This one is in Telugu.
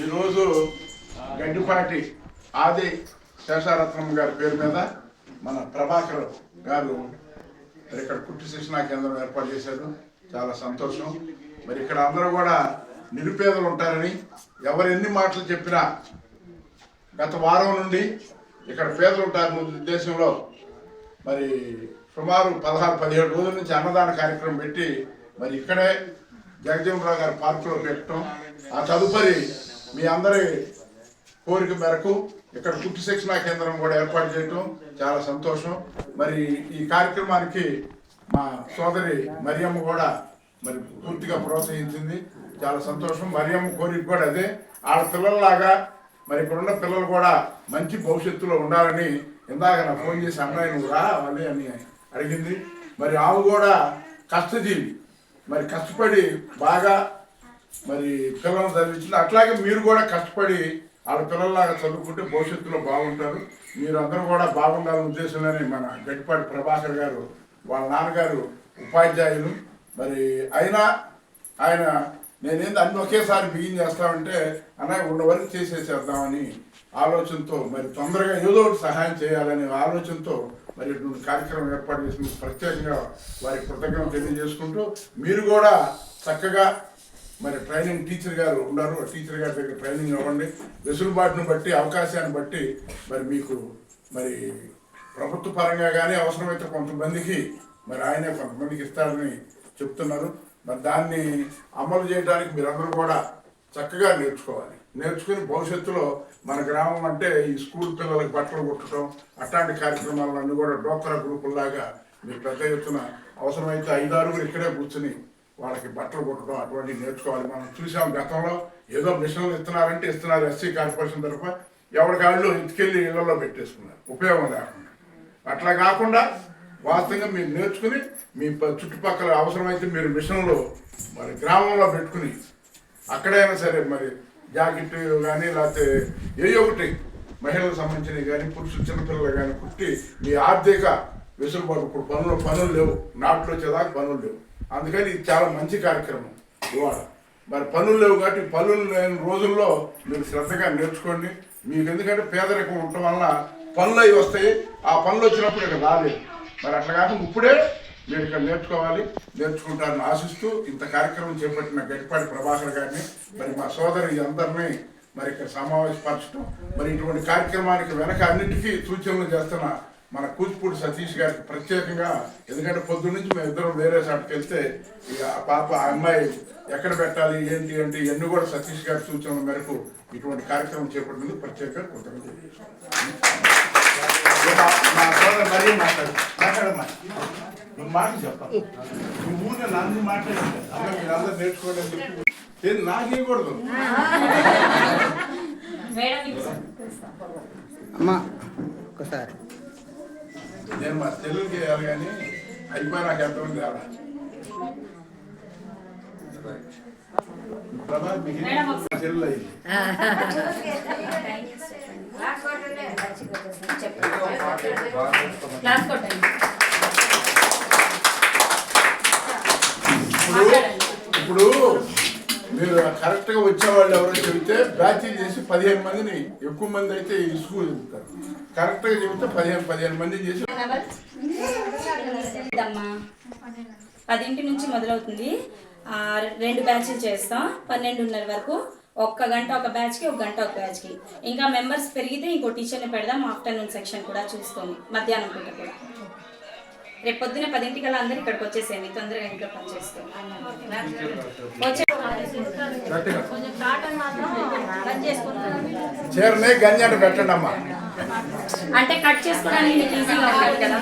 ఈరోజు గడ్డిపాటి ఆది శేషారత్నం గారి పేరు మీద మన ప్రభాకర్ గారు ఇక్కడ కుట్టి శిక్షణా కేంద్రం ఏర్పాటు చేశారు. చాలా సంతోషం. మరి ఇక్కడ అందరూ కూడా నిరుపేదలు ఉంటారని ఎవరు ఎన్ని మాటలు చెప్పినా గత వారం నుండి ఇక్కడ పేదలు ఉంటారు ఉద్దేశంలో మరి సుమారు పదహారు పదిహేడు రోజుల నుంచి అన్నదాన కార్యక్రమం పెట్టి మరి ఇక్కడే జగజీవనరావు గారి పార్కులో పెట్టడం. ఆ తదుపరి మీ అందరి కోరిక మేరకు ఇక్కడ కుట్టు శిక్షణా కేంద్రం కూడా ఏర్పాటు చేయటం చాలా సంతోషం. మరి ఈ కార్యక్రమానికి మా సోదరి మరియమ్మ కూడా మరి పూర్తిగా ప్రోత్సహించింది. చాలా సంతోషం. మరియమ్మ కోరిక కూడా అదే. ఆడ పిల్లల్లాగా మరి ఇక్కడున్న పిల్లలు కూడా మంచి భవిష్యత్తులో ఉండాలని ఇందాక నా ఫోన్ చేసి అమ్మాయి నువ్వు రా అని అడిగింది. మరి ఆవు కూడా కష్టజీవి. మరి కష్టపడి బాగా మరి పిల్లలు చదివించింది. అట్లాగే మీరు కూడా కష్టపడి వాళ్ళ పిల్లల్లాగా చదువుకుంటే భవిష్యత్తులో బాగుంటారు. మీరు అందరూ కూడా బాగుండాలనే ఉద్దేశంలోనే మన గట్టిపాటి ప్రభాకర్ గారు వాళ్ళ నాన్నగారు ఉపాధ్యాయులు. మరి అయినా ఆయన నేనేంది అన్ని ఒకేసారి బిగిన్ చేస్తామంటే అన్నయ్య ఉన్న వరకు చేసేసేద్దామని ఆలోచనతో మరి తొందరగా ఏదో ఒకటి సహాయం చేయాలనే ఆలోచనతో మరి ఇటువంటి కార్యక్రమం ఏర్పాటు చేసిన ప్రత్యేకంగా వారికి కృతజ్ఞత తెలియజేసుకుంటూ మీరు కూడా చక్కగా మరి ట్రైనింగ్ టీచర్ గారు ఉన్నారు. టీచర్ గారి దగ్గర ట్రైనింగ్ అవ్వండి వెసులుబాటును బట్టి అవకాశాన్ని బట్టి మరి మీకు మరి ప్రభుత్వ పరంగా కానీ అవసరమైతే కొంతమందికి మరి ఆయనే కొంతమందికి ఇస్తారని చెప్తున్నారు. మరి దాన్ని అమలు చేయడానికి మీరందరూ కూడా చక్కగా నేర్చుకోవాలి. నేర్చుకుని భవిష్యత్తులో మన గ్రామం అంటే ఈ స్కూల్ పిల్లలకు బట్టలు కుట్టడం అట్లాంటి కార్యక్రమాలన్నీ కూడా డోక్రా గ్రూపుల్లాగా మీరు పెద్ద ఎత్తున అవసరమైతే ఐదారుగురు ఇక్కడే కూర్చుని వాళ్ళకి బట్టలు కొట్టడం అటువంటివి నేర్చుకోవాలి. మనం చూసాం గతంలో ఏదో మిషన్లు ఇస్తున్నారంటే ఇస్తున్నారు ఎస్సీ కార్పొరేషన్ తరఫున. ఎవరి వాళ్ళు ఇంటికెళ్ళి ఇళ్ళలో పెట్టేసుకున్నారు. ఉపయోగం లేకుండా. అట్లా కాకుండా వాస్తవంగా మీరు నేర్చుకుని మీ చుట్టుపక్కల అవసరమైతే మీరు మిషన్లు మరి గ్రామంలో పెట్టుకుని అక్కడైనా సరే మరి జాకెట్ కానీ లేకపోతే ఏ ఒకటి మహిళలకు సంబంధించినవి కానీ పురుషులు చిన్నపిల్లలు కానీ కుట్టి మీ ఆర్థిక వెసులుబాటు. ఇప్పుడు పనులు పనులు లేవు. నాట్లు వచ్చేదాకా పనులు లేవు. అందుకని ఇది చాలా మంచి కార్యక్రమం. ఇవాళ మరి పనులు లేవు కాబట్టి పనులు లేని రోజుల్లో మీరు శ్రద్ధగా నేర్చుకోండి. మీకు ఎందుకంటే పేదరికం ఉండటం వల్ల పనులు అవి వస్తాయి. ఆ పనులు వచ్చినప్పుడు ఇక్కడ రాలేదు. మరి అట్లా కాకుండా ఇప్పుడే మీరు ఇక్కడ నేర్చుకోవాలి. నేర్చుకుంటారని ఆశిస్తూ ఇంత కార్యక్రమం చేపట్టిన గట్టిపాటి ప్రభాకర్ గారిని మరి మా సోదరి అందరినీ మరి ఇక్కడ సమావేశపరచడం మరి ఇటువంటి కార్యక్రమానికి వెనక అన్నిటికీ సూచనలు చేస్తున్న మన కూచిపూడి సతీష్ గారికి ప్రత్యేకంగా ఎందుకంటే పొద్దు నుంచి మేము ఇద్దరం వేరే చాటుకు వెళ్తే ఇక ఆ పాప ఆ అమ్మాయి ఎక్కడ పెట్టాలి ఏంటి అంటే ఇవన్నీ కూడా సతీష్ గారి సూచనల మేరకు ఇటువంటి కార్యక్రమం చేపట్టినందుకు ప్రత్యేకంగా కృతజ్ఞతలు మాట్లాడు అమ్మ మీరందరూ నేను మా చెల్లెలకి వేయాలి కానీ అయిపోయినాక ఎంతమంది తేడా? ప్రభా మీకు మా చెల్లెలు అయింది క్లాస్ కొట్టండి ఇప్పుడు ఇప్పుడు కరెక్ట్గా కరెక్ట్గా వచ్చేవాళ్ళు ఎవరో చెబితే బ్యాచింగ్ చేసి పదిహేను మందిని ఎక్కువ మంది అయితే ఈ స్కూల్ చెప్తారు కరెక్ట్గా చెబితే పదిహేను పదిహేను మందిని చేసి పదింటి నుంచి మొదలవుతుంది. రెండు బ్యాచ్లు చేస్తాం. పన్నెండున్నర వరకు ఒక్క గంట ఒక బ్యాచ్కి ఒక గంట ఒక బ్యాచ్కి. ఇంకా మెంబర్స్ పెరిగితే ఇంకో టీచర్ని పెడదాం ఆఫ్టర్నూన్ సెక్షన్ కూడా చూసుకోండి మధ్యాహ్నం పూట కూడా. రేపు పొద్దున పదింటికల్లా అందరు ఇక్కడికి వచ్చేసేయండి తొందరగా ఇంట్లో పని అమ్మా అంటే కట్ చేసుకోవడానికి మీకు ఈజీగా ఉంటుంది కదా.